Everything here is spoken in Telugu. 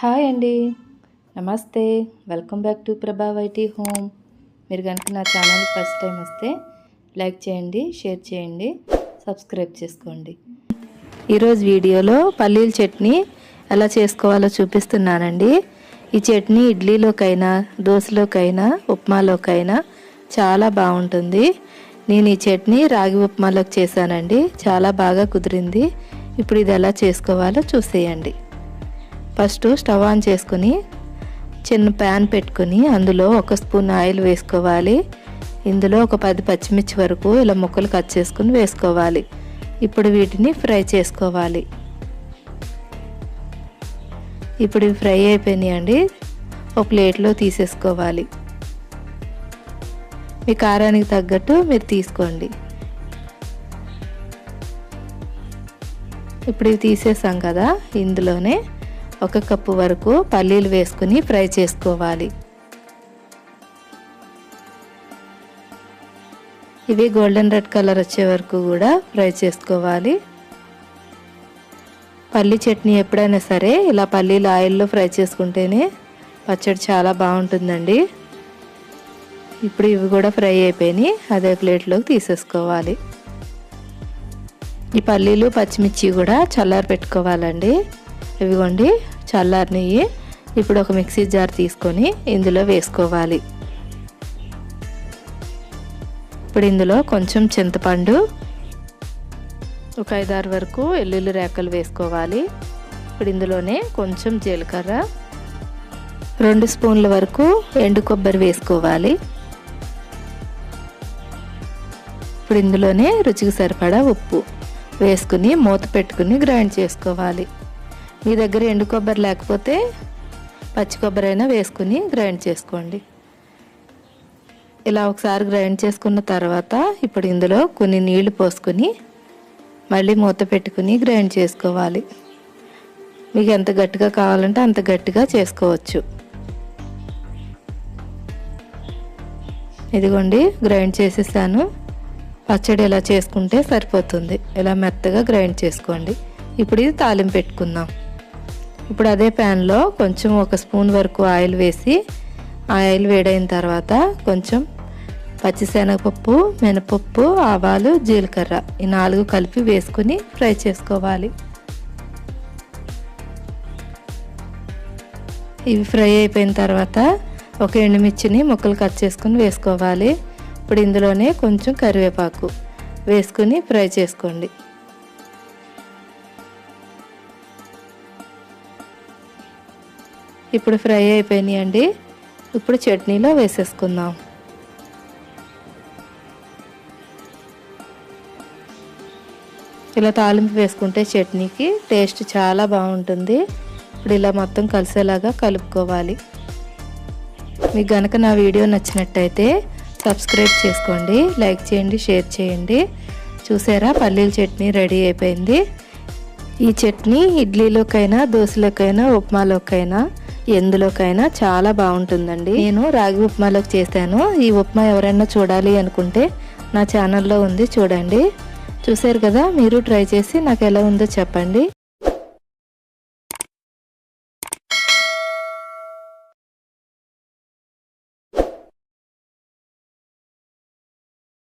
హాయ్ అండి. నమస్తే. Welcome back to Prabha YT home. మీరు కనుక నా ఛానల్ ఫస్ట్ టైం వస్తే లైక్ చేయండి షేర్ చేయండి సబ్స్క్రైబ్ చేసుకోండి. ఈరోజు వీడియోలో పల్లీల చట్నీ ఎలా చేసుకోవాలో చూపిస్తున్నానండి. ఈ చట్నీ ఇడ్లీలోకైనా దోశలోకైనా ఉప్మాలోకైనా చాలా బాగుంటుంది. నేను ఈ చట్నీ రాగి ఉప్మాలోకి చేశానండి. చాలా బాగా కుదిరింది. ఇప్పుడు ఇది ఎలా చేసుకోవాలో చూసేయండి. ఫస్ట్ స్టవ్ ఆన్ చేసుకుని చిన్న ప్యాన్ పెట్టుకుని అందులో ఒక స్పూన్ ఆయిల్ వేసుకోవాలి. ఇందులో ఒక పది పచ్చిమిర్చి వరకు ఇలా ముక్కలు కట్ చేసుకుని వేసుకోవాలి. ఇప్పుడు వీటిని ఫ్రై చేసుకోవాలి. ఇప్పుడు ఇవి ఫ్రై అయిపోయినాయి అండి ఒక ప్లేట్లో తీసేసుకోవాలి. మీ కారానికి తగ్గట్టు మీరు తీసుకోండి. ఇప్పుడు ఇవి తీసేసాం కదా ఇందులోనే ఒక కప్పు వరకు పల్లీలు వేసుకుని ఫ్రై చేసుకోవాలి. ఇవి గోల్డెన్ రెడ్ కలర్ వచ్చే వరకు కూడా ఫ్రై చేసుకోవాలి. పల్లి చట్నీ ఎప్పుడైనా సరే ఇలా పల్లీలు ఆయిల్లో ఫ్రై చేసుకుంటేనే పచ్చడి చాలా బాగుంటుందండి. ఇప్పుడు ఇవి కూడా ఫ్రై అయిపోయినాయి అదే ప్లేట్లోకి తీసేసుకోవాలి. ఈ పల్లీలు పచ్చిమిర్చి కూడా చల్లారి పెట్టుకోవాలండి ఇవిగోండి చల్లారినవి ఇప్పుడు ఒక మిక్సీ జార్ తీసుకొని ఇందులో వేసుకోవాలి. ఇప్పుడు ఇందులో కొంచెం చింతపండు ఒక ఐదారు వరకు ఎల్లుల్లి రేకలు వేసుకోవాలి. ఇప్పుడు ఇందులోనే కొంచెం జీలకర్ర రెండు స్పూన్ల వరకు ఎండు కొబ్బరి వేసుకోవాలి. ఇప్పుడు ఇందులోనే రుచికి సరిపడా ఉప్పు వేసుకుని మూత పెట్టుకుని గ్రైండ్ చేసుకోవాలి. మీ దగ్గర ఎండు కొబ్బరి లేకపోతే పచ్చి కొబ్బరి అయినా వేసుకుని గ్రైండ్ చేసుకోండి. ఇలా ఒకసారి గ్రైండ్ చేసుకున్న తర్వాత ఇప్పుడు ఇందులో కొన్ని నీళ్ళు పోసుకొని మళ్ళీ మూత పెట్టుకుని గ్రైండ్ చేసుకోవాలి. మీకు ఎంత గట్టిగా కావాలంటే అంత గట్టిగా చేసుకోవచ్చు. ఇదిగోండి గ్రైండ్ చేసేసాను. పచ్చడి ఇలా చేసుకుంటే సరిపోతుంది. ఇలా మెత్తగా గ్రైండ్ చేసుకోండి. ఇప్పుడు ఇది తాలింపు పెట్టుకుందాం. ఇప్పుడు అదే ప్యాన్లో కొంచెం ఒక స్పూన్ వరకు ఆయిల్ వేసి ఆయిల్ వేడైన తర్వాత కొంచెం పచ్చిశనగపప్పు మినపప్పు ఆవాలు జీలకర్ర ఈ నాలుగు కలిపి వేసుకుని ఫ్రై చేసుకోవాలి. ఇవి ఫ్రై అయిపోయిన తర్వాత ఒక ఎండుమిర్చిని ముక్కలు కట్ చేసుకుని వేసుకోవాలి. ఇప్పుడు ఇందులోనే కొంచెం కరివేపాకు వేసుకుని ఫ్రై చేసుకోండి. ఇప్పుడు ఫ్రై అయిపోయినాయి అండి ఇప్పుడు చట్నీలో వేసేసుకుందాం. ఇలా తాలింపు వేసుకుంటే చట్నీకి టేస్ట్ చాలా బాగుంటుంది. ఇప్పుడు ఇలా మొత్తం కలిసేలాగా కలుపుకోవాలి. మీకు గనక నా వీడియో నచ్చినట్టయితే సబ్స్క్రైబ్ చేసుకోండి లైక్ చేయండి షేర్ చేయండి. చూసారా పల్లీల చట్నీ రెడీ అయిపోయింది. ఈ చట్నీ ఇడ్లీలోకైనా దోశలోకైనా ఉప్మాలోకైనా ఎందులోకైనా చాలా బాగుంటుందండి. నేను రాగి ఉప్మాలోకి చేశాను. ఈ ఉప్మా ఎవరైనా చూడాలి అనుకుంటే నా ఛానల్లో ఉంది చూడండి. చూసారు కదా మీరు ట్రై చేసి నాకు ఎలా ఉందో చెప్పండి.